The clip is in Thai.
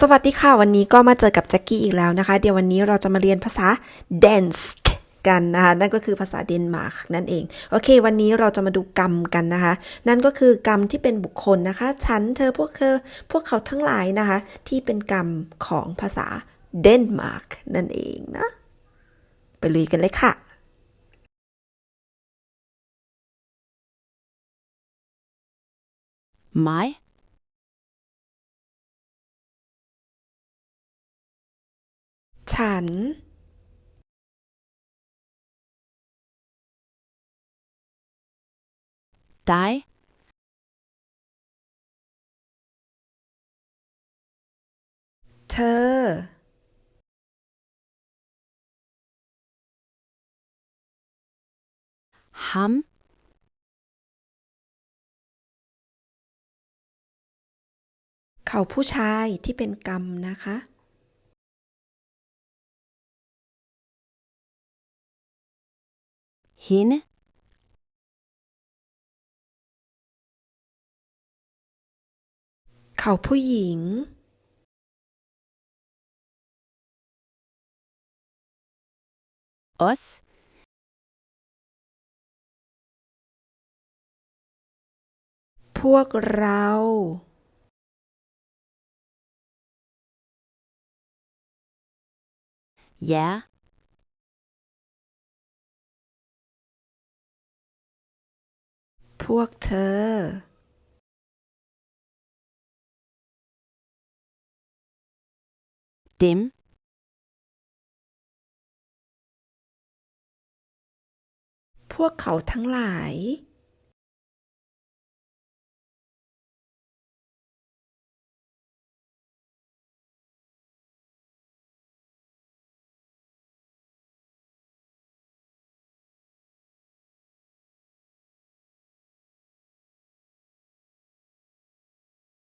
สวัสดีค่ะ วันนี้ก็มาเจอกับแจ็คกี้อีกแล้วนะคะ เดี๋ยววันนี้เราจะมาเรียนภาษา Dansk กันนะคะ นั่นก็คือภาษาเดนมาร์กนั่นเอง โอเค วันนี้เราจะมาดูกรรมกันนะคะ นั่นก็คือกรรมที่เป็นบุคคลนะคะ ฉัน เธอ พวกเธอ พวกเขาทั้งหลายนะคะ ที่เป็นกรรมของภาษาเดนมาร์กนั่นเองนะ ไปลุยกันเลยค่ะ mig, ฉัน dig, เธอ ham, เขาผู้ชายที่เป็นกรรมนะคะ hende, เขาผู้หญิง os, พวกเรา jer, พวกเธอ dem, พวกเขาทั้งหลาย